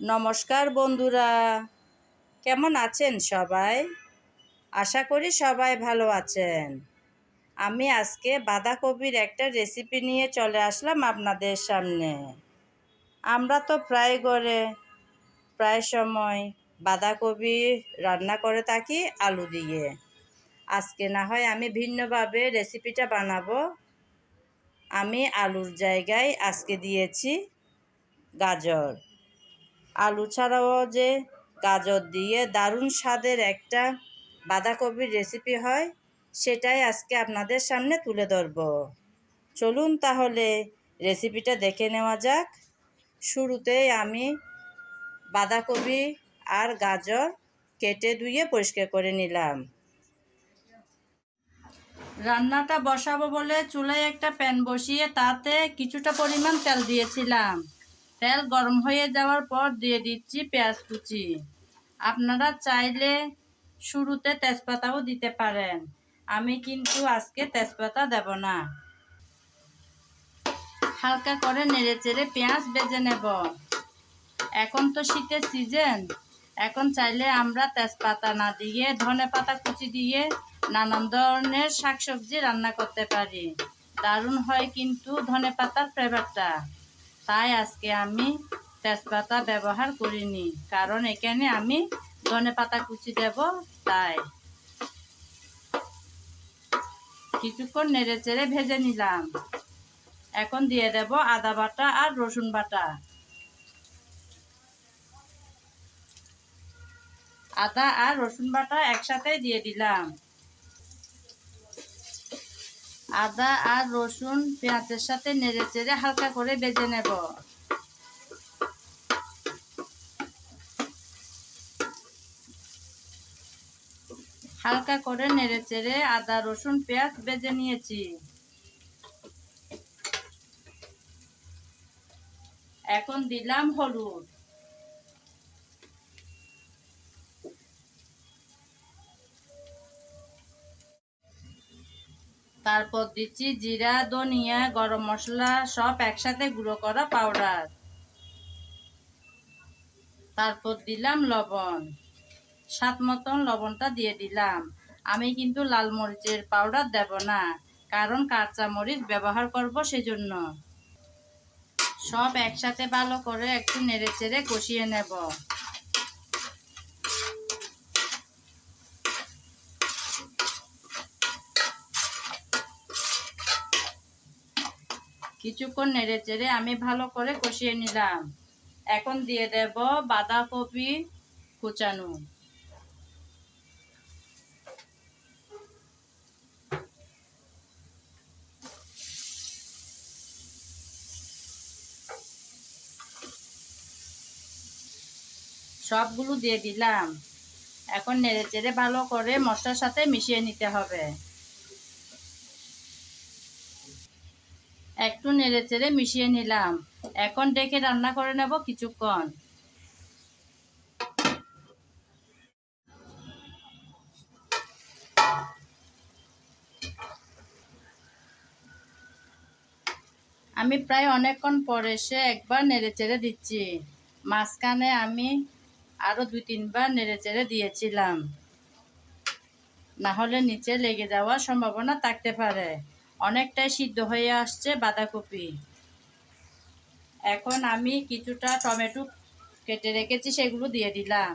নমস্কার বন্ধুরা। কেমন আছেন সবাই? আশা করি সবাই ভালো আছেন। আমি আজকে বাঁধাকপির একটা রেসিপি নিয়ে চলে আসলাম আপনাদের সামনে। আমরা তো প্রায় করে প্রায় সময় বাঁধাকপি রান্না করে থাকি আলু দিয়ে। আজকে না হয় আমি ভিন্নভাবে রেসিপিটা বানাবো। আমি আলুর জায়গায় আজকে দিয়েছি গাজর। আলু ছাড়াও যে গাজর দিয়ে দারুণ স্বাদের একটা বাঁধাকপির রেসিপি হয়, সেটাই আজকে আপনাদের সামনে তুলে ধরব। চলুন তাহলে রেসিপিটা দেখে নেওয়া যাক। শুরুতেই আমি বাঁধাকপি আর গাজর কেটে ধুয়ে পরিষ্কার করে নিলাম। রান্নাটা বসাবো বলে চুলায় একটা প্যান বসিয়ে তাতে কিছুটা পরিমাণ তেল দিয়েছিলাম। তেল গরম হয়ে যাওয়ার পর দিয়ে দিচ্ছি পেঁয়াজ কুচি। আপনারা চাইলে শুরুতে তেজপাতাও দিতে পারেন। আমি কিন্তু আজকে তেজপাতা দেব না। হালকা করে নেড়ে চেড়ে পেঁয়াজ বেজে নেব। এখন তো শীতের সিজন। এখন চাইলে আমরা তেজপাতা না দিয়ে, ধনে পাতা কুচি দিয়ে নানান ধরনের শাকসবজি রান্না করতে পারি। দারুণ হয় কিন্তু ধনে পাতার ফ্লেভারটা তাই আজকে আমি তেজপাতা ব্যবহার করিনি, কারণ এখানে আমি ধনে পাতা কুচি দেব, তাই। কিছুক্ষণ নেড়ে চেড়ে ভেজে নিলাম। এখন দিয়ে দেব আদা বাটা আর রসুন বাটা। আদা আর রসুন বাটা একসাথে দিয়ে দিলাম। আদা আর রসুন পেঁয়াজের সাথে নেড়ে চেড়ে হালকা করে বেজে নেব। হালকা করে নেড়ে চেড়ে আদা, রসুন, পেঁয়াজ বেজে নিয়েছি। এখন দিলাম হলুদ। তারপর দিচ্ছি জিরা, ধনিয়া, গরম মশলা, সব একসাথে গুঁড়ো করা পাউডার তারপর দিলাম লবণ। স্বাদ মতন লবণটা দিয়ে দিলাম। আমি কিন্তু লাল মরিচের পাউডার দেব না, কারণ কাঁচা মরিচ ব্যবহার করব সেজন্য। সব একসাথে ভালো করে একটু নেড়ে চেড়ে কষিয়ে নেব। কিছুক্ষণ নেড়ে চেড়ে আমি ভালো করে কষিয়ে নিলাম। এখন দিয়ে দেব বাঁধাকপি কুচানো। সবগুলো দিয়ে দিলাম। এখন নেড়ে চেড়ে ভালো করে মশলার সাথে মিশিয়ে নিতে হবে। একটু নেড়ে চেড়ে মিশিয়ে নিলাম। এখন ডেকে রান্না করে নেব কিছুক্ষণ। আমি প্রায় অনেকক্ষণ পরে এসে একবার নেড়ে চেড়ে দিচ্ছি। মাঝখানে আমি আরও দুই, তিনবার নেড়ে চেড়ে দিয়েছিলাম। না হলে নিচে লেগে যাওয়ার সম্ভাবনা থাকতে পারে। অনেকটাই সিদ্ধ হয়ে আসছে বাঁধাকপি। এখন আমি কিছুটা টমেটো কেটে রেখেছি, সেগুলো দিয়ে দিলাম।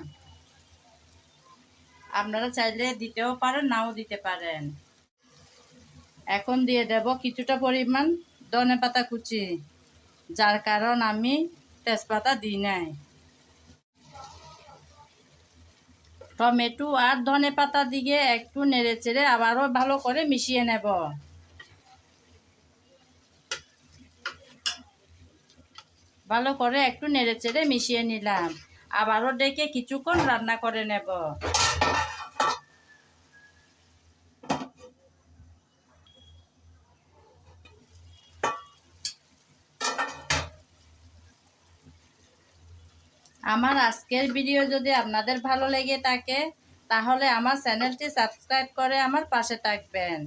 আপনারা চাইলে দিতেও পারেন, নাও দিতে পারেন। এখন দিয়ে দেব কিছুটা পরিমাণ ধনে পাতা কুচি, যার কারণ আমি তেজপাতা দিই নাই। টমেটো আর ধনে পাতা দিয়ে একটু নেড়ে চেড়ে আবারও ভালো করে মিশিয়ে নেব। ভালো করে একটু নেড়ে চেড়ে মিশিয়ে নিলাম। আবারও ডেকে কিছুক্ষণ রান্না করে নেব। আমার আজকের ভিডিও যদি আপনাদের ভালো লেগে থাকে, তাহলে আমার চ্যানেলটি সাবস্ক্রাইব করে আমার পাশে থাকবেন।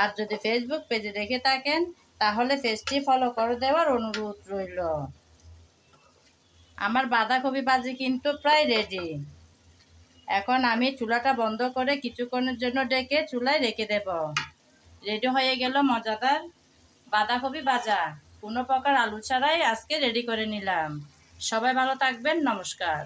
আর যদি ফেসবুক পেজে দেখে থাকেন, তাহলে পেজটি ফলো করে দেওয়ার অনুরোধ রইল। আমার বাঁধাকপি ভাজি কিন্তু প্রায় রেডি এখন আমি চুলাটা বন্ধ করে কিছুক্ষণের জন্য ডেকে চুলায় রেখে দেব। রেডি হয়ে গেল মজাদার বাঁধাকপি ভাজা। কোনো প্রকার আলু ছাড়াই আজকে রেডি করে নিলাম। সবাই ভালো থাকবেন, নমস্কার।